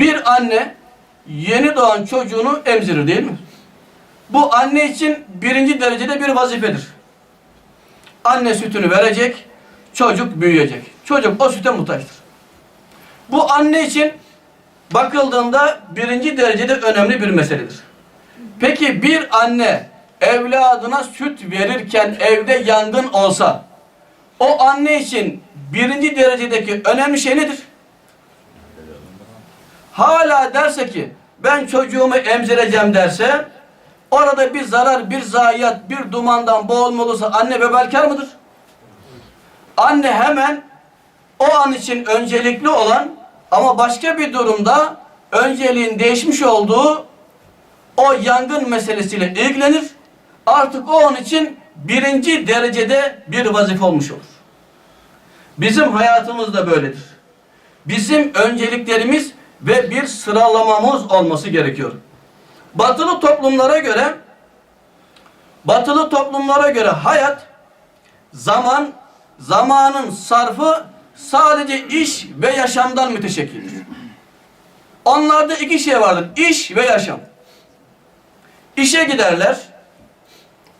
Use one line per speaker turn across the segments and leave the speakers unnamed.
Bir anne yeni doğan çocuğunu emzirir değil mi? Bu anne için birinci derecede bir vazifedir. Anne sütünü verecek, çocuk büyüyecek. Çocuk o süte muhtaçtır. Bu anne için bakıldığında birinci derecede önemli bir meseledir. Peki bir anne evladına süt verirken evde yangın olsa o anne için birinci derecedeki önemli şey nedir? Hala derse ki ben çocuğumu emzireceğim derse orada bir zarar, bir zayiat, bir dumandan boğulma anne vebalkar mıdır? Anne hemen o an için öncelikli olan ama başka bir durumda önceliğin değişmiş olduğu o yangın meselesiyle ilgilenir. Artık o an için birinci derecede bir vazife olmuş olur. Bizim hayatımız da böyledir. Bizim önceliklerimiz ve bir sıralamamız olması gerekiyor. Batılı toplumlara göre batılı toplumlara göre hayat zaman zamanın sarfı sadece iş ve yaşamdan müteşekkildir. Onlarda iki şey vardır. iş ve yaşam. İşe giderler.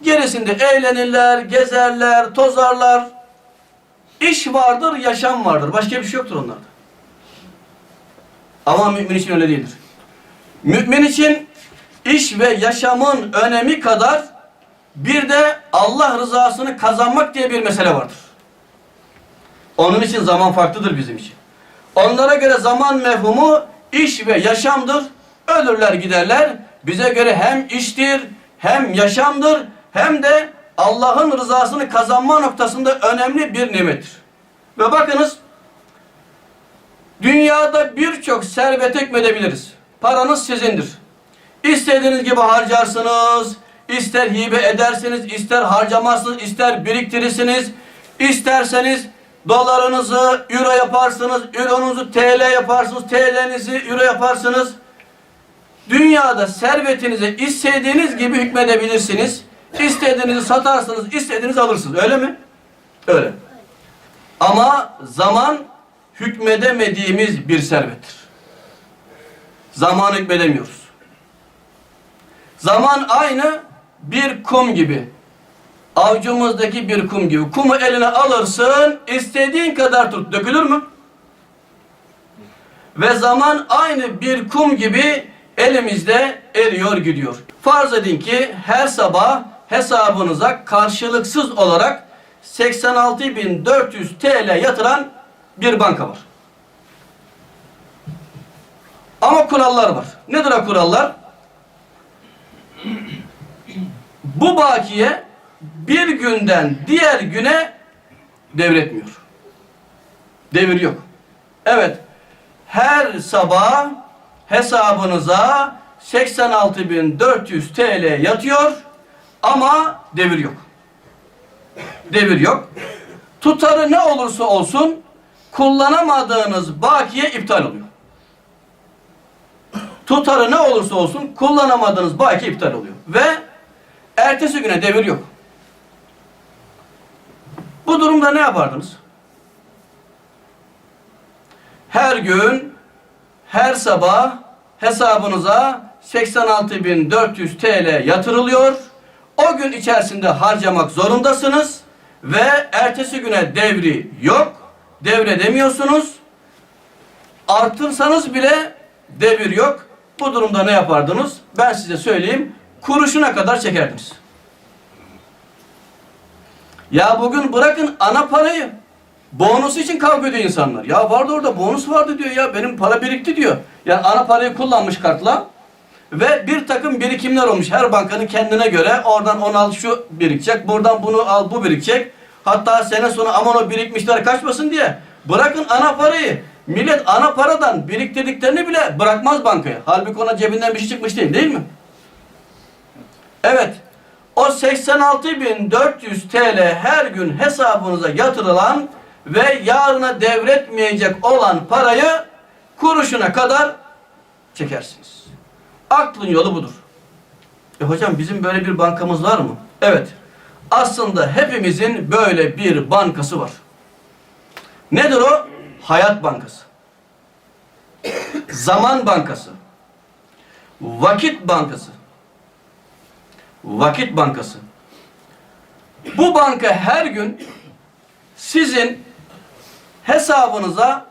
Gerisinde eğlenirler, gezerler, tozarlar. İş vardır, yaşam vardır. Başka bir şey yoktur onlarda. Ama mümin için öyle değildir. Mümin için iş ve yaşamın önemi kadar bir de Allah rızasını kazanmak diye bir mesele vardır. Onun için zaman farklıdır bizim için. Onlara göre zaman mefhumu iş ve yaşamdır. Ölürler giderler. Bize göre hem iştir, hem yaşamdır, hem de Allah'ın rızasını kazanma noktasında önemli bir nimettir. Ve bakınız, dünyada birçok servet ekmedebiliriz. Paranız sizindir. İstediğiniz gibi harcarsınız, ister hibe edersiniz, ister harcamazsınız, ister biriktirirsiniz, isterseniz dolarınızı euro yaparsınız, euronuzu TL yaparsınız, TL'nizi euro yaparsınız. Dünyada servetinizi istediğiniz gibi hükmedebilirsiniz. İstediğinizi satarsınız, istediğinizi alırsınız. Öyle mi? Öyle. Ama zaman hükmedemediğimiz bir servettir. Zaman hükmedemiyoruz. Zaman aynı bir kum gibi. Avcumuzdaki bir kum gibi. Kumu eline alırsın, istediğin kadar tut. Dökülür mü? Ve zaman aynı bir kum gibi elimizde eriyor gidiyor. Farz edin ki her sabah hesabınıza karşılıksız olarak 86.400 TL yatıran bir banka var. Ama kurallar var. Nedir o kurallar? Bu bakiye bir günden diğer güne devretmiyor. Devir yok. Evet. Her sabah hesabınıza 86.400 TL yatıyor ama devir yok. Devir yok. Tutarı ne olursa olsun kullanamadığınız bakiye iptal oluyor. Tutarı ne olursa olsun kullanamadığınız bakiye iptal oluyor. Ve ertesi güne devir yok. Bu durumda ne yapardınız? Her gün, her sabah hesabınıza 86.400 TL yatırılıyor. O gün içerisinde harcamak zorundasınız ve ertesi güne devri yok. Devredemiyorsunuz. Artırsanız bile devir yok. Bu durumda ne yapardınız? Ben size söyleyeyim. Kuruşuna kadar çekerdiniz. Ya bugün bırakın ana parayı. Bonus için kavga ediyor insanlar. Ya vardı orada bonus vardı diyor ya benim para birikti diyor. Yani ana parayı kullanmış kartla ve bir takım birikimler olmuş. Her bankanın kendine göre oradan onu al şu birikecek, buradan bunu al bu birikecek. Hatta sene sonu aman o birikmişler kaçmasın diye. Bırakın ana parayı. Millet ana paradan biriktirdiklerini bile bırakmaz bankaya. Halbuki ona cebinden bir şey çıkmış değil değil mi? Evet. O 86.400 TL her gün hesabınıza yatırılan ve yarına devretmeyecek olan parayı kuruşuna kadar çekersiniz. Aklın yolu budur. E hocam bizim böyle bir bankamız var mı? Evet. Aslında hepimizin böyle bir bankası var. Nedir o? Hayat Bankası. Zaman Bankası, Vakit Bankası, Vakit Bankası. Bu banka her gün sizin hesabınıza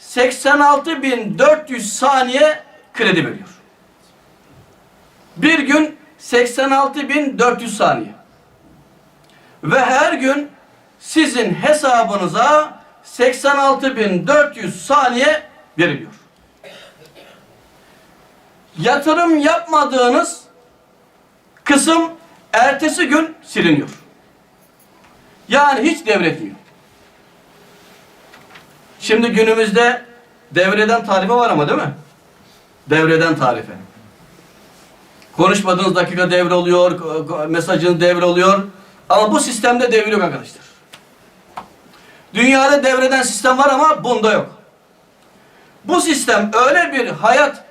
86.400 saniye kredi veriyor. Bir gün 86.400 saniye. Ve her gün sizin hesabınıza 86.400 saniye veriliyor. Yatırım yapmadığınız kısım ertesi gün siliniyor. Yani hiç devretmiyor. Şimdi günümüzde devreden tarife var ama değil mi? Devreden tarife. Konuşmadığınız dakika devre oluyor, mesajınız devre oluyor. Ama bu sistemde devre yok arkadaşlar. Dünyada devreden sistem var ama bunda yok. Bu sistem öyle bir hayat,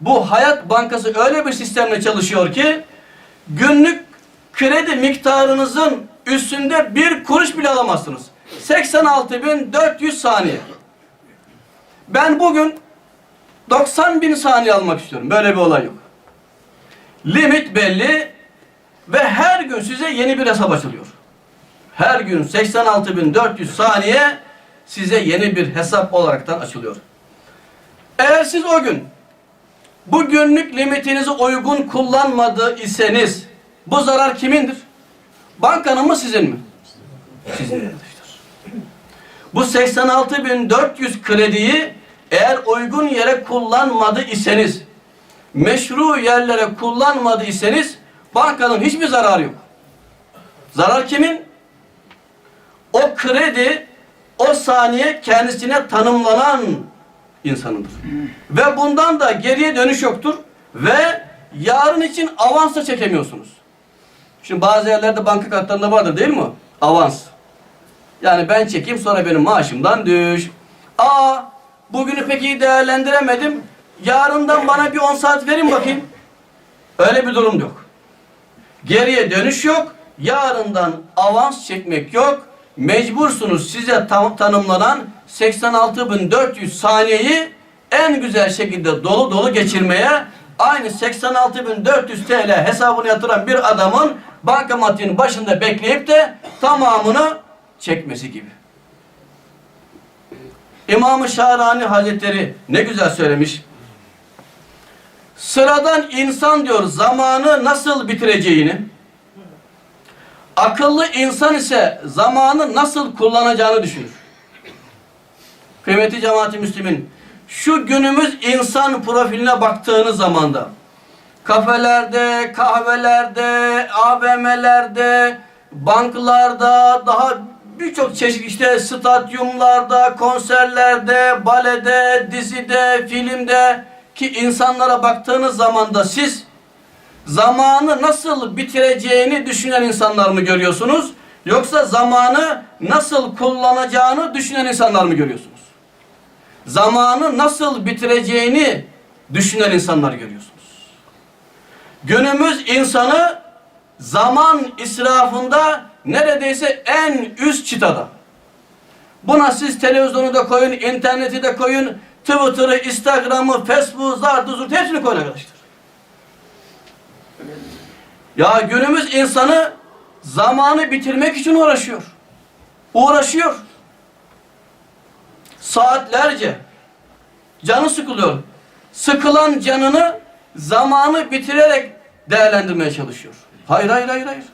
bu hayat bankası öyle bir sistemle çalışıyor ki günlük kredi miktarınızın üstünde bir kuruş bile alamazsınız. 86.400 saniye. Ben bugün 90 bin saniye almak istiyorum. Böyle bir olay yok. Limit belli ve her gün size yeni bir hesap açılıyor. Her gün 86.400 saniye size yeni bir hesap olaraktan açılıyor. Eğer siz o gün bu günlük limitinizi uygun kullanmadı iseniz bu zarar kimindir? Bankanın mı sizin mi? Sizin. Bu 86.400 krediyi eğer uygun yere kullanmadı iseniz meşru yerlere kullanmadı iseniz bankanın hiçbir zararı yok. Zarar kimin? O kredi o saniye kendisine tanımlanan insanıdır. Ve bundan da geriye dönüş yoktur. Ve yarın için avans da çekemiyorsunuz. Şimdi bazı yerlerde banka kartlarında vardır değil mi? Avans. Yani ben çekeyim sonra benim maaşımdan düş. Aa bugünü pek iyi değerlendiremedim. Yarından bana bir 10 saat verin bakayım. Öyle bir durum yok. Geriye dönüş yok. Yarından avans çekmek yok. Mecbursunuz size tam, tanımlanan 86.400 saniyeyi en güzel şekilde dolu dolu geçirmeye aynı 86.400 TL hesabını yatıran bir adamın bankamatiğin başında bekleyip de tamamını çekmesi gibi. İmam-ı Şahrani Hazretleri ne güzel söylemiş. Sıradan insan diyor zamanı nasıl bitireceğini, akıllı insan ise zamanı nasıl kullanacağını düşünür. Kıymetli cemaati müslümin, şu günümüz insan profiline baktığınız zamanda kafelerde, kahvelerde, AVM'lerde, banklarda, daha birçok çeşit işte stadyumlarda, konserlerde, balede, dizide, filmde ki insanlara baktığınız zaman da siz zamanı nasıl bitireceğini düşünen insanlar mı görüyorsunuz? Yoksa zamanı nasıl kullanacağını düşünen insanlar mı görüyorsunuz? Zamanı nasıl bitireceğini düşünen insanlar görüyorsunuz. Günümüz insanı zaman israfında neredeyse en üst çıtada. Buna siz televizyonu da koyun, interneti de koyun, Twitter'ı, Instagram'ı, Facebook'u, zartı, zurt hepsini koyun arkadaşlar. Ya günümüz insanı zamanı bitirmek için uğraşıyor. Uğraşıyor. Saatlerce. Canı sıkılıyor. Sıkılan canını zamanı bitirerek değerlendirmeye çalışıyor. Hayır, hayır, hayır, hayır.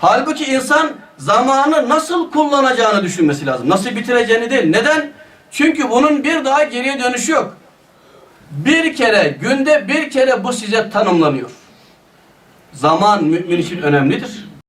Halbuki insan zamanı nasıl kullanacağını düşünmesi lazım. Nasıl bitireceğini değil. Neden? Çünkü bunun bir daha geriye dönüşü yok. Bir kere, günde bir kere bu size tanımlanıyor. Zaman mümin için önemlidir.